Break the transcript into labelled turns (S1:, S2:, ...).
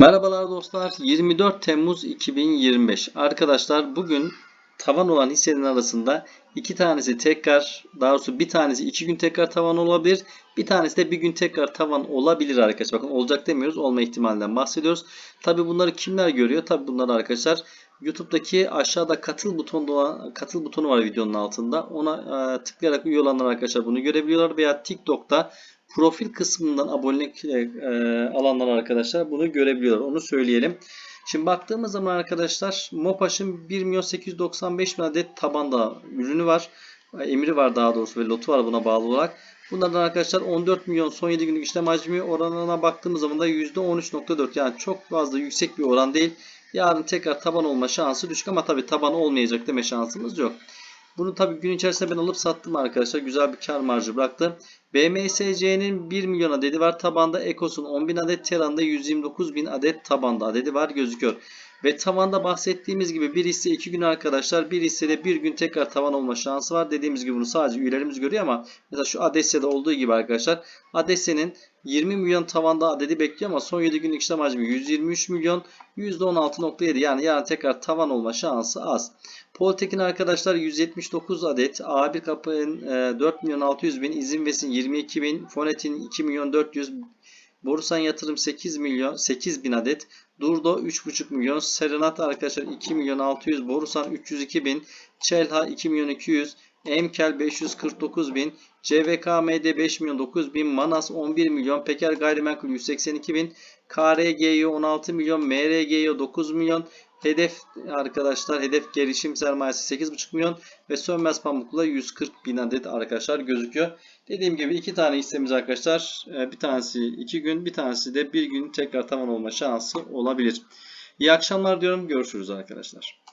S1: Merhabalar dostlar. 24 Temmuz 2025. Arkadaşlar bugün tavan olan hisselerin arasında iki tanesi tekrar, daha doğrusu bir tanesi iki gün tekrar tavan olabilir. Bir tanesi de bir gün tekrar tavan olabilir arkadaşlar. Bakın olacak demiyoruz. Olma ihtimalinden bahsediyoruz. Tabi bunları kimler görüyor? Tabi bunları arkadaşlar YouTube'daki aşağıda katıl butonu olan katıl butonu var videonun altında. Ona e, tıklayarak üye olanlar arkadaşlar bunu görebiliyorlar veya TikTok'ta profil kısmından abonelik e, alanlar arkadaşlar bunu görebiliyorlar. Onu söyleyelim. Şimdi baktığımız zaman arkadaşlar Mopaş'ın 1 milyon 895 bin adet tabanda ürünü var. Emri var daha doğrusu ve lotu var buna bağlı olarak. Bunlardan arkadaşlar 14 milyon son 7 günlük işlem hacmi oranına baktığımız zaman da %13.4 yani çok fazla yüksek bir oran değil. Yarın tekrar taban olma şansı düşük ama tabi taban olmayacak deme şansımız yok. Bunu tabi gün içerisinde ben alıp sattım arkadaşlar. Güzel bir kar marjı bıraktım. BMSC'nin 1 milyon adedi var tabanda. Ekos'un 10.000 adet. Terran'da 129.000 adet tabanda adedi var gözüküyor. Ve tavanda bahsettiğimiz gibi bir hisse 2 gün arkadaşlar. Bir hissede bir gün tekrar tavan olma şansı var. Dediğimiz gibi bunu sadece üyelerimiz görüyor ama mesela şu Adesya'da olduğu gibi arkadaşlar. Adesya'nın 20 milyon tavanda adedi bekliyor ama son 7 günlük işlem hacmi 123 milyon %16.7 yani yarın tekrar tavan olma şansı az. Poltek'in arkadaşlar 179 adet A1 kapının 4 milyon 600 bin İzinves'in 22 bin Fonet'in 2 milyon 400 Borusan yatırım 8 milyon 8 bin adet Durdo 3,5 milyon Serenat arkadaşlar 2 milyon 600 Borusan 302 bin Çelha 2 milyon 200 Emkel 549 bin CVKMD 5 milyon 9 bin Manas 11 milyon Peker Gayrimenkul 182 bin KRG'yi 16 milyon MRG'yi 9 milyon Hedef arkadaşlar hedef gelişim sermayesi 8,5 milyon ve sönmez pamukla 140 bin adet arkadaşlar gözüküyor. Dediğim gibi iki tane hissemiz arkadaşlar. Bir tanesi 2 gün bir tanesi de 1 gün tekrar tavan olma şansı olabilir. İyi akşamlar diyorum. Görüşürüz arkadaşlar.